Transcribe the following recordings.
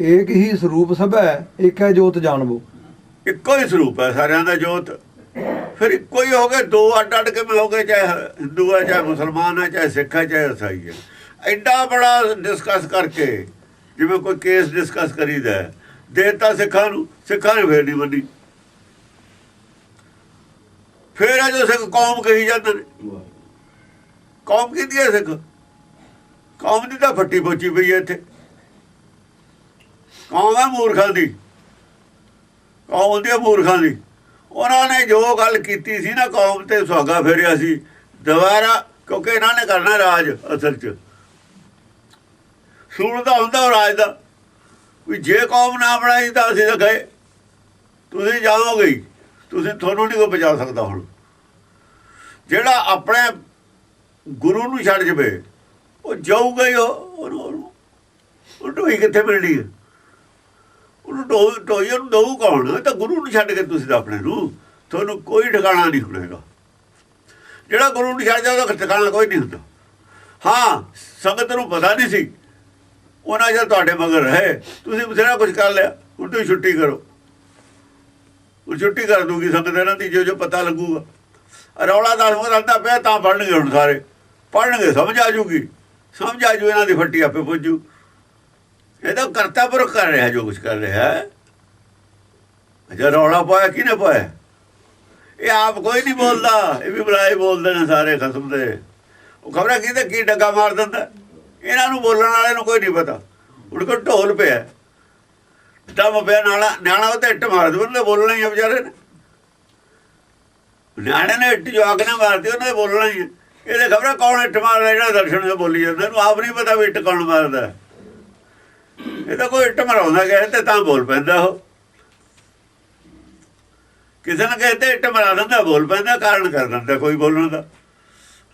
ਏਕ ਹੀ ਸਰੂਪ ਸਭੈ ਏਕ ਹੈ ਜੋਤ ਜਾਣਬੋ। ਇੱਕੋ ਹੀ ਸਰੂਪ ਹੈ ਸਾਰਿਆਂ ਦਾ ਜੋਤ। ਫਿਰ ਇੱਕੋ ਹੀ ਹੋ ਗਏ ਦੋ ਅੱਡ ਅੱਡ ਕਿਵੇਂ ਹੋ ਗਏ ਚਾਹੇ ਹਿੰਦੂ ਹੈ ਚਾਹੇ ਮੁਸਲਮਾਨ ਹੈ ਚਾਹੇ ਸਿੱਖ ਹੈ ਚਾਹੇ ਈਸਾਈ ਹੈ। ਐਡਾ ਬੜਾ ਡਿਸਕਸ ਕਰਕੇ ਜਿਵੇਂ ਕੋਈ ਕੇਸ ਡਿਸਕਸ ਕਰੀਦਾ ਹੈ, ਦੇਤਾ ਸਿੱਖਾਂ ਨੂੰ ਸਿੱਖਾਂ ਨੇ ਫੇਰ ਨਹੀਂ ਮੰਨੀ। ਫੇਰ ਆ ਜੋ ਸਿੱਖ ਕੌਮ ਕਹੀ ਜਾਂਦੇ ਨੇ। ਕੌਮ ਕਿਹਦੀ ਹੈ ਸਿੱਖ? ਕੌਮ ਦੀ ਤਾਂ ਫੱਟੀ ਪੋਚੀ ਪਈ ਹੈ ਇੱਥੇ। ਕੌਮ ਹੈ ਮੂਰਖਾਂ ਦੀ। ਕੌਮ ਹੁੰਦੀ ਹੈ ਮੂਰਖਾਂ ਦੀ। ਉਹਨਾਂ ਨੇ ਜੋ ਗੱਲ ਕੀਤੀ ਸੀ ਨਾ, ਕੌਮ ਤੇ ਸੁਹਾਗਾ ਫੇਰਿਆ ਸੀ। ਦੁਬਾਰਾ, ਕਿਉਂਕਿ ਇਹਨਾਂ ਨੇ ਕਰਨਾ ਰਾਜ ਅਸਲ 'ਚ। ਸੂਲ ਦਾ ਹੁੰਦਾ ਉਹ ਰਾਜ ਦਾ। ਵੀ ਜੇ ਕੌਮ ਨਾ ਬਣਾਈ ਤਾਂ ਅਸੀਂ ਤਾਂ ਗਏ। ਤੁਸੀਂ ਜਾਓਗੇ ਹੀ। ਤੁਸੀਂ ਤੁਹਾਨੂੰ ਨਹੀਂ ਕੋਈ ਬਚਾ ਸਕਦਾ ਹੁਣ। ਜਿਹੜਾ ਆਪਣੇ ਗੁਰੂ ਨੂੰ ਛੱਡ ਜਵੇ, ਉਹ ਜਾਊਗਾ ਹੀ ਉਹ। ਉਹਨੂੰ ਉਹਨੂੰ- ਉਹ ਢੋਈ ਕਿੱਥੇ ਮਿਲਣੀ ਹੈ? ਉਹਨੂੰ ਢੋ ਢੋਈ ਨੂੰ ਦਊ ਕੌਣ? ਤਾਂ ਗੁਰੂ ਨੂੰ ਛੱਡ ਕੇ ਤੁਸੀਂ ਤਾਂ ਆਪਣੇ ਨੂੰ। ਤੁਹਾਨੂੰ ਕੋਈ ਠਿਕਾਣਾ ਨਹੀਂ ਹੋਣੇਗਾ ਜਿਹੜਾ ਗੁਰੂ ਨੂੰ ਛੱਡ ਜਾਂਦਾ, ਉਹਦਾ ਠਿਕਾਣਾ ਕੋਈ ਨਹੀਂ ਹੁੰਦਾ। ਹਾਂ, ਸੰਗਤ ਨੂੰ ਪਤਾ ਨਹੀਂ ਸੀ। ਉਹਨਾਂ ਜਦ ਤੁਹਾਡੇ ਮਗਰ ਰਹੇ। ਤੁਸੀਂ ਬਥੇਰਾ ਕੁਝ ਕਰ ਲਿਆ। ਹੁਣ ਤੁਸੀਂ ਛੁੱਟੀ ਕਰੋ। ਉਹ ਛੁੱਟੀ ਕਰ ਦੂਗੀ ਸੰਗਤ ਇਹਨਾਂ ਦੀ, ਜੋ ਜੋ ਪਤਾ ਲੱਗੂਗਾ। ਰੌਲਾ ਦਾ ਰਲਦਾ ਪਿਆ, ਤਾਂ ਪੜਨਗੇ ਹੁਣ ਸਾਰੇ। ਪੜਨਗੇ ਸਮਝ ਆ ਜੂਗੀ। ਸਮਝ ਆ ਜੂ, ਇਹਨਾਂ ਦੀ ਫੱਟੀ ਆਪੇ ਪੁੱਜੂ ਇਹਦਾ ਕਰਤਾ ਪੁਰਖ ਕਰ ਰਿਹਾ ਜੋ ਕੁਝ ਕਰ ਰਿਹਾ ਹੈ। ਅਜਾ ਰੌਲਾ ਪਾਇਆ ਕਿਹਨੇ ਪਾਇਆ? ਇਹ ਆਪ ਕੋਈ ਨਹੀਂ ਬੋਲਦਾ। ਇਹ ਵੀ ਬੁਲਾਏ ਬੋਲਦੇ ਨੇ ਸਾਰੇ ਖਸਮ ਦੇ। ਉਹ ਖਬਰਾਂ ਕਿਹਦੇ, ਕੀ ਡੱਗਾ ਮਾਰ ਦਿੰਦਾ? ਇਹਨਾਂ ਨੂੰ ਬੋਲਣ ਵਾਲੇ ਨੂੰ ਕੋਈ ਨਹੀਂ ਪਤਾ। ਉੜ ਕੋ ਢੋਲ ਪਿਆ। ਦਮ ਪਿਆ ਨਾਲਾ ਨਿਆਣਾ ਉਹ ਤੇ ਇੱਟ ਮਾਰ ਦੇ ਉਹਨੇ ਬੋਲਣਾ ਹੀ ਆ ਵਿਚਾਰੇ ਨੇ। ਨਿਆਣੇ ਨੇ ਇੱਟ ਜਵਾਕ ਨੇ ਮਾਰਦੀ ਉਹਨੇ ਬੋਲਣਾ ਹੀ ਆ। ਇਹਦੇ ਖਬਰਾਂ ਕੌਣ ਇੱਟ ਮਾਰਦਾ, ਜਿਹੜਾ ਦਰਸ਼ਨ ਦੇ ਬੋਲੀ ਜਾਂਦਾ, ਇਹਨੂੰ ਆਪ ਨਹੀਂ ਪਤਾ ਵੀ ਇੱਟ ਕੌਣ ਮਾਰਦਾ। ਇਹ ਤਾਂ ਕੋਈ ਇੱਟ ਮਰਾਉਂਦਾ ਕਹੇ ਤੇ ਤਾਂ ਬੋਲ ਪੈਂਦਾ ਉਹ। ਕਿਸੇ ਨੇ ਕਹਤੇ ਇੱਟ ਮਰਾ ਦਿੰਦਾ ਬੋਲ ਪੈਂਦਾ ਕਾਰਨ ਕਰ ਦਿੰਦਾ ਕੋਈ ਬੋਲਣ ਦਾ।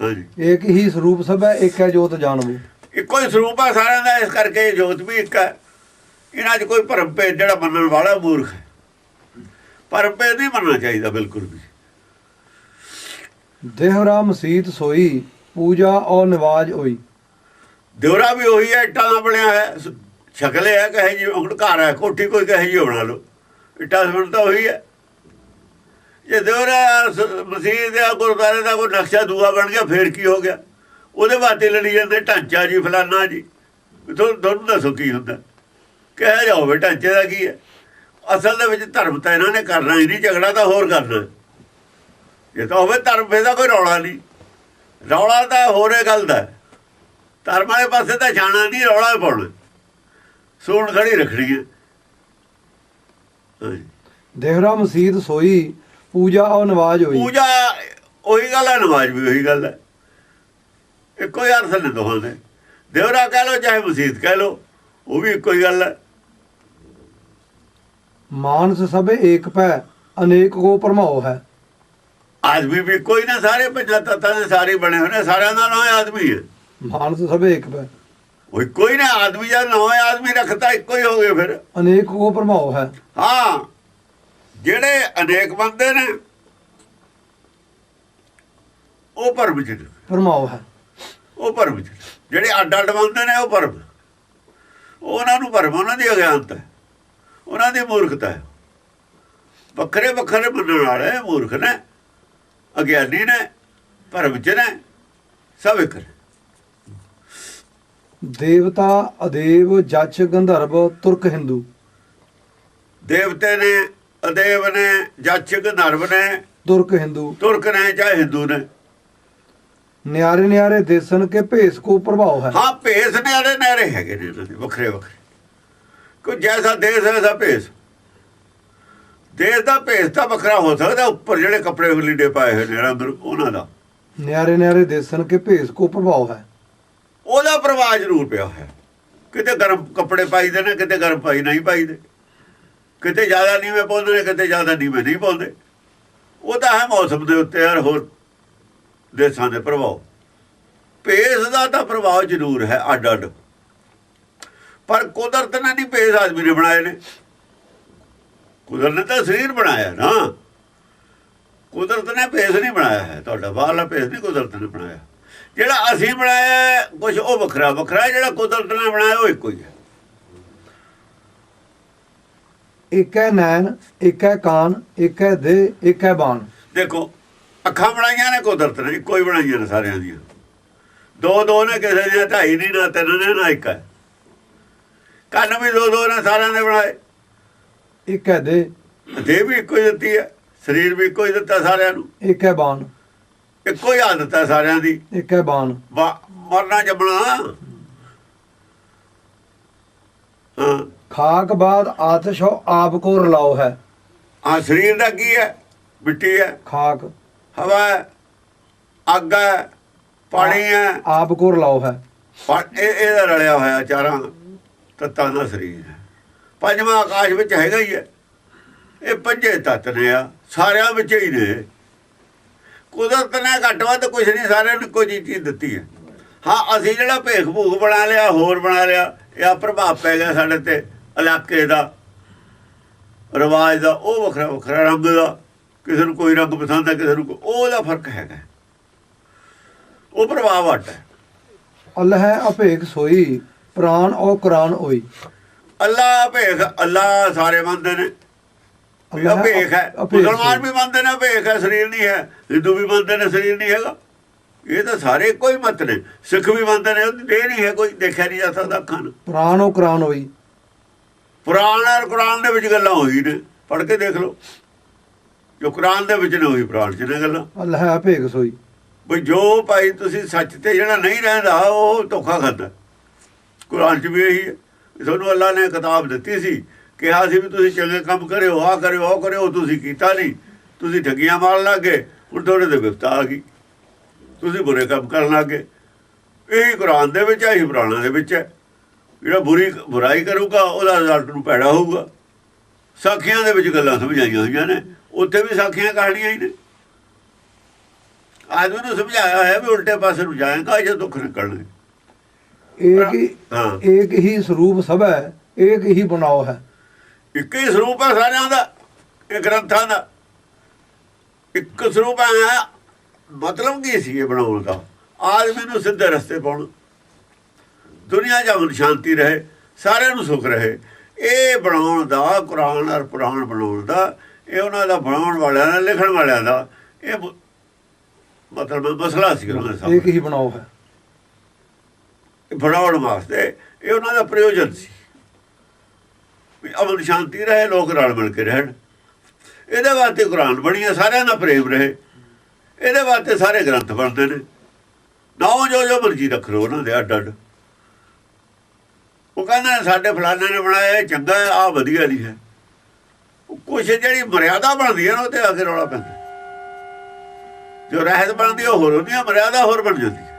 ਹਾਂਜੀ। ਏਕ ਹੀ ਸਰੂਪ ਸਭੈ ਏਕ ਹੈ ਜੋਤ ਜਾਣਬੋ ਇੱਕੋ ਹੀ ਸਰੂਪ ਆ ਸਾਰਿਆਂ ਦਾ ਇਸ ਕਰਕੇ ਜੋਤ ਵੀ ਇੱਕ ਹੈ। ਇਹਨਾਂ 'ਚ ਕੋਈ ਭਰਮ ਭੇਦ ਜਿਹੜਾ ਮੰਨਣ ਵਾਲਾ ਮੂਰਖ ਹੈ। ਭਰਮ ਭੇਦ ਨਹੀਂ ਮੰਨਣਾ ਚਾਹੀਦਾ ਬਿਲਕੁਲ ਵੀ। ਦੇਹਰਾ ਮਸੀਤ ਸੋਈ ਪੂਜਾ ਔ ਨਿਵਾਜ ਹੋਈ। ਦਿਉਰਾ ਵੀ ਉਹੀ ਹੈ ਇੱਟਾਂ ਦਾ ਬਣਿਆ ਹੈ ਸ਼ਕਲ ਹੈ ਕਹੇ ਜੀ ਹੁਣ ਘਰ ਹੈ, ਕੋਠੀ ਕੋਈ ਕਹੇ ਜੀ ਬਣਾ ਲਓ। ਇੱਟਾਂ ਸਮਣ ਤਾਂ ਉਹੀ ਹੈ। ਜੇ ਦਿਉਰਾ ਸ- ਮਸਜਿਦ ਦਾ ਗੁਰਦੁਆਰੇ ਦਾ ਕੋਈ ਨਕਸ਼ਾ ਦੂਆ ਬਣ ਗਿਆ, ਫੇਰ ਕੀ ਹੋ ਗਿਆ? ਉਹਦੇ ਬਾਤੇ ਲੜੀ ਜਾਂਦੇ ਢਾਂਚਾ ਜੀ, ਫਲਾਨਾ ਜੀ। ਤੁਹਾਨੂੰ ਤੁਹਾਨੂੰ ਦੱਸੋ ਕੀ ਹੁੰਦਾ? ਕਹਿ ਜਾਓ ਵੀ ਢਾਂਚੇ ਦਾ ਕੀ ਹੈ? ਅਸਲ ਦੇ ਵਿੱਚ ਧਰਮ ਤਾਂ ਇਹਨਾਂ ਨੇ ਕਰਨਾ ਹੀ ਨਹੀਂ, ਝਗੜਾ ਤਾਂ ਹੋਰ ਕਰਨਾ। ਜੇ ਤਾਂ ਹੋਵੇ ਧਰਮ, ਫੇਰ ਦਾ ਕੋਈ ਰੌਲਾ ਨਹੀਂ। ਰੌਲਾ ਤਾਂ ਹੋਰੇ ਗੱਲ ਦਾ ਧਰਮ ਵਾਲੇ ਪਾਸੇ ਤਾਂ ਜਾਣਾ ਨਹੀਂ, ਰੌਲਾ ਪਾਉਣਾ। ਸੂਣ ਖੜੀ ਰੱਖਣੀ ਹੈ। ਹਾਂਜੀ। ਦੇਹਰਾ ਮਸੀਤ ਸੋਈ ਪੂਜਾ ਔ ਨਿਵਾਜ ਹੋਈ। ਪੂਜਾ ਉਹੀ ਗੱਲ ਹੈ ਨਮਾਜ਼ ਵੀ ਉਹੀ ਗੱਲ ਹੈ। ਇੱਕੋ ਹੀ ਅਰਥ ਨੇ ਦੋਹਾਂ ਦੇ ਦੇਵਰਾ ਕਹਿ ਲੋ ਚਾਹੇ ਮਸਜਿਦ ਕਹਿ ਲੋ ਉਹ ਵੀ ਇੱਕੋ ਹੀ ਗੱਲ ਹੈ। ਮਾਨਸ ਸਭੇ ਏਕ ਪੈ ਅਨੇਕ ਕੋ ਪਰਮਾਉ ਹੈ। ਆਦਮੀ ਵੀ ਕੋਈ ਨਾ ਸਾਰੇ ਪੰਜਾਂ ਤੱਤਾਂ ਦੇ ਸਾਰੇ ਬਣੇ ਹੋਏ ਨੇ ਸਾਰਿਆਂ ਦਾ ਨਾਮ ਆਦਮੀ ਹੈ। ਮਾਨਸ ਸਭੇ ਏਕ ਪੈ ਉਹ ਕੋਈ ਨਾ ਆਦਮੀ ਜਦ ਨਵਾਂ ਆਦਮੀ ਰੱਖਤਾ ਇੱਕੋ ਹੀ ਹੋ ਗਏ ਫਿਰ। ਅਨੇਕ ਕੋ ਪਰਮਾਉ ਹੈ। ਹਾਂ ਜਿਹੜੇ ਅਨੇਕ ਬੰਦੇ ਨੇ ਉਹ ਭਰਮ ਚ। ਪਰਮਾਉ ਹੈ। ਉਹ ਭਰਮ ਚ ਜਿਹੜੇ ਅੱਡ ਅੱਡ ਬੰਦੇ ਨੇ ਉਹ ਭਰਮ। ਉਹਨਾਂ ਨੂੰ ਭਰਮ ਉਹਨਾਂ ਦੀ ਅਗਿਆਨਤਾ ਉਹਨਾਂ ਦੀ ਮੂਰਖਤਾ ਹੈ। ਵੱਖਰੇ ਵੱਖਰੇ ਮੰਨਣ ਵਾਲੇ ਮੂਰਖ ਨੇ ਅਗਿਆਨੀ ਨੇ ਭਰਮ ਚ ਨੇ ਸਭ ਇੱਕ ਨੇ। ਦੇਵਤਾ ਅਦੇਵ ਜਚ ਗੰਧਰਵ ਤੁਰਕ ਹਿੰਦੂ। ਦੇਵਤੇ ਨੇ ਅਦੇਵ ਨੇ ਜੱਜ ਗੰਧਰਵ ਨੇ ਤੁਰਕ ਹਿੰਦੂ। ਤੁਰਕ ਨੇ ਚਾਹੇ ਹਿੰਦੂ ਨੇ? ਨਿਆਰੇ ਨਿਆਰੇ ਦੇਸਨ ਕੇ ਭੇਸ ਕੋ ਪ੍ਰਭਾਵ ਹੈ। ਹਾਂ ਭੇਸ ਨਿਆਰੇ ਨਿਆਰੇ ਹੈਗੇ ਨੇ ਦੇ ਵੱਖਰੇ ਵੱਖਰੇ। ਕੋਈ ਜੈਸਾ ਦੇਸ਼ ਹੈ ਐਸਾ ਭੇਸ। ਦੇਸ਼ ਦਾ ਭੇਸ ਤਾਂ ਵੱਖਰਾ ਹੋ ਸਕਦਾ ਉੱਪਰ ਜਿਹੜੇ ਕੱਪੜੇ ਲੀੜੇ ਪਾਏ ਹੋਏ ਨੇ ਉਹਨਾਂ ਦਾ। ਨਿਆਰੇ ਨਿਆਰੇ ਦੇਸਨ ਕੇ ਭੇਸ ਕੋ ਪ੍ਰਭਾਵ ਹੈ। ਉਹਦਾ ਪ੍ਰਵਾਹ ਜ਼ਰੂਰ ਪਿਆ ਹੈ। ਕਿਤੇ ਗਰਮ ਕੱਪੜੇ ਪਾਈਦੇ ਨੇ, ਕਿਤੇ ਗਰਮ ਪਾਈ ਨਹੀਂ ਪਾਈਦੇ ਕਿਤੇ ਜ਼ਿਆਦਾ ਨੀਵੇਂ ਪਾਉਂਦੇ ਨੇ, ਕਿਤੇ ਜ਼ਿਆਦਾ ਨੀਵੇਂ ਨਹੀਂ ਪਾਉਂਦੇ। ਉਹ ਤਾਂ ਹੈ ਮੌਸਮ ਦੇ ਉੱਤੇ ਔਰ ਹੋਰ ਦੇਸ਼ਾਂ ਦੇ ਪ੍ਰਭਾਵ। ਭੇਸ ਦਾ ਤਾਂ ਪ੍ਰਭਾਵ ਜ਼ਰੂਰ ਹੈ ਅੱਡ ਅੱਡ ਪਰ ਕੁਦਰਤ ਨੇ ਨਹੀਂ ਭੇਸ ਆਦਮੀ ਨੇ ਬਣਾਏ ਨੇ। ਕੁਦਰਤ ਨੇ ਤਾਂ ਸਰੀਰ ਬਣਾਇਆ ਨਾ। ਕੁਦਰਤ ਨੇ ਭੇਸ ਨਹੀਂ ਬਣਾਇਆ ਹੈ। ਤੁਹਾਡਾ ਬਾਹਰਲਾ ਭੇਸ ਨਹੀਂ ਕੁਦਰਤ ਨੇ ਬਣਾਇਆ। ਜਿਹੜਾ ਅਸੀਂ ਬਣਾਇਆ ਕੁਝ ਉਹ ਵੱਖਰਾ ਵੱਖਰਾ ਹੈ, ਜਿਹੜਾ ਕੁਦਰਤ ਨੇ ਬਣਾਇਆ ਉਹ ਇੱਕੋ ਹੀ ਹੈ। ਏਕੈ ਨੈਣ ਏਕੈ ਕਾਨ ਏਕੈ ਦੇ ਏਕੈ ਬਾਣ। ਦੇਖੋ ਅੱਖਾਂ ਬਣਾਈਆਂ ਨੇ ਕੁਦਰਤ ਨੇ ਇੱਕੋ ਹੀ ਬਣਾਈਆਂ ਨੇ ਸਾਰਿਆਂ ਦੀਆਂ। ਦੋ ਦੋ ਨੇ ਕਿਸੇ ਦੀਆਂ ਢਾਈ ਨਹੀਂ ਨਾ ਤਿੰਨ ਨੇ ਨਾ ਇੱਕ ਹੈ। ਕੰਨ ਵੀ ਦੋ ਦੋ ਨੇ ਸਾਰਿਆਂ ਨੇ ਬਣਾਏ। ਏਕੈ ਦੇ। ਦੇਹ ਵੀ ਇੱਕੋ ਹੀ ਦਿੱਤੀ ਹੈ ਸਰੀਰ ਵੀ ਇੱਕੋ ਹੀ ਦਿੱਤਾ ਸਾਰਿਆਂ ਨੂੰ। ਏਕੈ ਬਾਣ। ਇੱਕੋ ਹੀ ਆਦਤ ਹੈ ਸਾਰਿਆਂ ਦੀ। ਏਕੈ ਬਾਣ। ਬਾ- ਮਰਨਾ ਜੰਮਣਾ। ਹਾਂ। ਖਾਕ ਬਾਦ ਆਤਿਸ਼ ਹੋ ਆਪ ਕੋ ਰਲਾਓ ਹੈ। ਆ ਸਰੀਰ ਦਾ ਕੀ ਹੈ? ਮਿੱਟੀ ਹੈ। ਖਾਕ। ਹਵਾ ਹੈ। ਅੱਗ ਹੈ। ਪਾਣੀ ਹੈ। ਆਪ ਕੋ ਰਲਾਓ ਹੈ। ਪਰ ਇਹ ਇਹਦਾ ਰਲਿਆ ਹੋਇਆ ਚਾਰਾਂ ਤੱਤਾਂ ਦਾ ਸਰੀਰ ਹੈ। ਪੰਜਵਾਂ ਆਕਾਸ਼ ਵਿੱਚ ਹੈਗਾ ਹੀ ਹੈ। ਇਹ ਪੰਜੇ ਤੱਤ ਨੇ ਆ। ਸਾਰਿਆਂ ਵਿੱਚ ਹੀ ਨੇ। ਕੁਦਰਤ ਨੇ ਘੱਟ ਵੱਧ ਕੁਝ ਨਹੀਂ ਸਾਰਿਆਂ ਨੂੰ ਕੋਈ ਚੀਜ਼ ਦਿੱਤੀ ਹੈ। ਹਾਂ ਅਸੀਂ ਜਿਹੜਾ ਭੇਖ ਭੂਖ ਬਣਾ ਲਿਆ ਹੋਰ ਬਣਾ ਲਿਆ ਇਹ ਪ੍ਰਭਾਵ ਪੈ ਗਿਆ ਸਾਡੇ ਤੇ ਇਲਾਕੇ ਦਾ ਰਿਵਾਜ ਦਾ ਉਹ ਵੱਖਰਾ ਵੱਖਰਾ ਰੰਗ ਦਾ ਕਿਸੇ ਨੂੰ ਕੋਈ ਰੰਗ ਪਸੰਦ ਹੈ ਕਿਸੇ ਨੂੰ ਉਹਦਾ ਫ਼ਰਕ ਹੈਗਾ। ਉਹ ਪ੍ਰਭਾਵ ਵੱਟ ਹੈ। ਅੱਲਾਹ ਅਭੇਕ ਸੋਈ ਪ੍ਰਾਨ ਔ ਕੁਰਾਨ ਹੋਈ ਅੱਲਾ ਭੇਖ ਅੱਲਾ ਸਾਰੇ ਮੰਨਦੇ ਨੇ। ਅੱਲਾਹ ਭੇਖ ਹੈ। ਮੁਸਲਮਾਨ। ਵੀ ਮੰਨਦੇ ਨੇ ਭੇਖ ਹੈ ਸਰੀਰ ਨਹੀਂ ਹੈ। ਹਿੰਦੂ ਵੀ ਮੰਨਦੇ ਨੇ ਸਰੀਰ ਨਹੀਂ ਹੈਗਾ। ਇਹ ਤਾਂ ਸਾਰੇ ਕੋਈ ਮਤ ਨੇ। ਸਿੱਖ ਵੀ ਮੰਨਦੇ ਨੇ ਉਹਦੀ ਦੇਹ ਨਹੀਂ ਹੈ ਕੋਈ ਦੇਖਿਆ ਨਹੀਂ ਜਾ ਸਕਦਾ ਅੱਖਾਂ ਨੂੰ। ਔ ਕੁਰਾਨ ਹੋਈ। ਪੁਰਾਣ ਔਰ ਕੁਰਾਨ ਦੇ ਵਿੱਚ ਗੱਲਾਂ ਹੋਈ ਨੇ। ਪੜ੍ਹ ਕੇ ਦੇਖ ਲਓ। ਜੋ ਕੁਰਾਨ ਦੇ ਵਿੱਚ ਨੇ ਹੋਈ ਪੁਰਾਣ 'ਚ ਨੇ ਗੱਲਾਂ। ਅੱਲਾਹ ਅਭੇਕ ਸੋਈ। ਵੀ ਜੋ ਭਾਈ ਤੁਸੀਂ ਸੱਚ ਤੇ ਜਿਹੜਾ ਨਹੀਂ ਰਹਿੰਦਾ ਉਹ ਧੋਖਾ ਖਾਂਦਾ। ਕੁਰਾਨ 'ਚ ਵੀ ਇਹੀ ਹੈ। ਤੁਹਾਨੂੰ ਅੱਲਾ ਨੇ ਕਿਤਾਬ ਦਿੱਤੀ ਸੀ। ਕਿਹਾ ਸੀ ਵੀ ਤੁਸੀਂ ਚੰਗੇ ਕੰਮ ਕਰਿਓ ਆ ਕਰਿਓ ਉਹ ਕਰਿਓ ਤੁਸੀਂ ਕੀਤਾ ਨਹੀਂ। ਤੁਸੀਂ ਠੱਗੀਆਂ ਮਾਰਨ ਲੱਗੇ ਹੁਣ ਤੁਹਾਡੇ ਤੇ ਵਿਪਤਾ ਆ ਗਈ। ਤੁਸੀਂ ਬੁਰੇ ਕੰਮ ਕਰਨ ਲੱਗੇ ਇਹ ਕੁਰਾਨ ਦੇ ਵਿੱਚ ਹੈ ਪੁਰਾਣਾ ਦੇ ਵਿੱਚ ਹੈ। ਜਿਹੜਾ ਬੁਰੀ ਬੁਰਾਈ ਕਰੂਗਾ ਉਹਦਾ ਰਿਜ਼ਲਟ ਨੂੰ ਭੈੜਾ ਹੋਊਗਾ। ਸਾਖੀਆਂ ਦੇ ਵਿੱਚ ਗੱਲਾਂ ਸਮਝਾਈਆਂ ਹੋਈਆਂ ਨੇ ਉੱਥੇ ਵੀ ਸਾਖੀਆਂ ਕਹਾਣੀਆਂ ਹੀ ਨੇ। ਆਦਮੀ ਨੂੰ ਸਮਝਾਇਆ ਹੈ ਵੀ ਉਲਟੇ ਪਾਸੇ ਨੂੰ ਜਾਏਗਾ ਜੇ ਦੁੱਖ ਨਿਕਲਣੇ ਏਕ ਹੀ ਹਾਂ ਸਰੂਪ ਸਭ ਹੈ ਏਕ ਹੀ ਬਣਾਓ ਹੈ। ਇੱਕ ਹੀ ਸਰੂਪ ਹੈ ਸਾਰਿਆਂ ਦਾ ਇਹ ਗ੍ਰੰਥਾਂ ਦਾ। ਇੱਕ ਸਰੂਪ ਹੈ ਮਤਲਬ ਕੀ ਸੀ ਇਹ ਬਣਾਉਣ ਦਾ? ਆਦਮੀ ਨੂੰ ਸਿੱਧੇ ਰਸਤੇ ਪਾਉਣ। ਦੁਨੀਆ ਜਮਨ ਸ਼ਾਂਤੀ ਰਹੇ ਸਾਰਿਆਂ ਨੂੰ ਸੁਖ ਰਹੇ। ਇਹ ਬਣਾਉਣ ਦਾ ਕੁਰਾਨ ਔਰ ਪੁਰਾਣ ਬਣਾਉਣ ਦਾ ਇਹ ਉਹਨਾਂ ਦਾ ਬਣਾਉਣ ਵਾਲਿਆਂ ਦਾ ਲਿਖਣ ਵਾਲਿਆਂ ਦਾ ਇਹ ਮਤਲਬ ਮਸਲਾ ਸੀ ਉਹਨਾਂ ਦਾ ਏਕ ਸਾਹਮਣੇ ਹੀ ਬਣਾਓ ਹੈ ਬਣਾਉਣ ਵਾਸਤੇ ਇਹ ਉਹਨਾਂ ਦਾ ਪ੍ਰਯੋਜਨ ਸੀ। ਵੀ ਅਮਨ ਸ਼ਾਂਤੀ ਰਹੇ, ਲੋਕ ਰਲ ਮਿਲ ਕੇ ਰਹਿਣ। ਇਹਦੇ ਵਾਸਤੇ ਕੁਰਾਨ ਬਣੀ ਹੈ ਸਾਰਿਆਂ ਦਾ ਪ੍ਰੇਮ ਰਹੇ। ਇਹਦੇ ਵਾਸਤੇ ਸਾਰੇ ਗ੍ਰੰਥ ਬਣਦੇ ਨੇ। ਨਾਉ ਜੋ ਜੋ ਮਰਜ਼ੀ ਰੱਖ ਲਓ ਉਹਨਾਂ ਦੇ ਅੱਡ ਅੱਡ। ਉਹ ਕਹਿੰਦੇ ਨੇ ਸਾਡੇ ਫਲਾਣੇ ਨੇ ਬਣਾਇਆ, ਇਹ ਚੰਗਾ ਹੈ ਆ ਵਧੀਆ ਨਹੀਂ ਹੈ। ਕੁਛ ਜਿਹੜੀ ਮਰਿਆਦਾ ਬਣਦੀ ਹੈ ਨਾ, ਉਹ ਤੇ ਆ ਕੇ ਰੌਲਾ ਪੈਂਦਾ। ਜੋ ਰਹਿਤ ਬਣਦੀ ਉਹ ਹੋਰ ਹੁੰਦੀ ਹੈ ਮਰਿਆਦਾ ਹੋਰ ਬਣ ਜਾਂਦੀ ਹੈ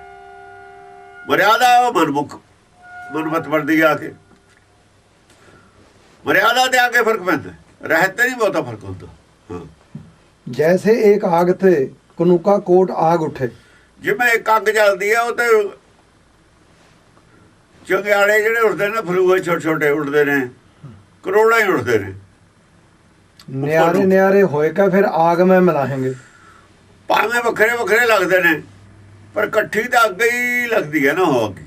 ਮਰਿਆਦਾ ਉਹ ਮਨਮੁਖ, ਮਨਮਤ ਬਣਦੀ ਆ ਕੇ। ਮਰਿਆਦਾ ਤੇ ਆ ਕੇ ਫ਼ਰਕ ਪੈਂਦਾ। ਰਹਿਤ ਤੇ ਨਹੀਂ ਬਹੁਤਾ ਫ਼ਰਕ ਹੁੰਦਾ। ਹਾਂ। ਜੈਸੇ ਏਕ ਆਗ ਤੇ ਕਨੁਕਾ ਕੋਟ ਆਗ ਉਠੇ। ਜਿਵੇਂ ਇੱਕ ਅੱਗ ਜਲਦੀ ਆ ਉਹ ਤੇ ਚੰਗਿਆੜੇ ਜਿਹੜੇ ਉੱਡਦੇ ਨੇ ਫਲੂਏ ਛੋਟੇ ਛੋਟੇ ਉੱਡਦੇ ਨੇ ਕਰੋੜਾਂ ਹੀ ਉੱਡਦੇ ਨੇ। ਨਿਆਰੇ ਨਿਆਰੇ ਹੋਏ ਕਾ ਫਿਰ ਆਗ ਮੈਂ ਮਿਲਾहेंगे ਭਾਵੇਂ ਵੱਖਰੇ ਵੱਖਰੇ ਲੱਗਦੇ ਨੇ ਪਰ ਇਕੱਠੀ ਤਾਂ ਅੱਗੇ ਹੀ ਲੱਗਦੀ ਹੈ ਨਾ ਉਹ ਅੱਗੇ।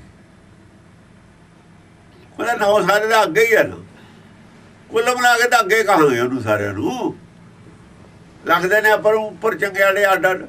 ਉਹਦਾ ਨੌ ਸਾਰੇ ਦਾ ਅੱਗੇ ਹੀ ਹੈ ਨਾ। ਕੁੱਲ ਬਣਾ ਕੇ ਤਾਂ ਅੱਗੇ ਕਹਾਂਗੇ ਉਹਨੂੰ ਸਾਰਿਆਂ ਨੂੰ। ਲੱਗਦੇ ਨੇ ਆਪਾਂ ਨੂੰ ਉੱਪਰ ਚੰਗਿਆੜੇ ਅੱਡ ਅੱਡ।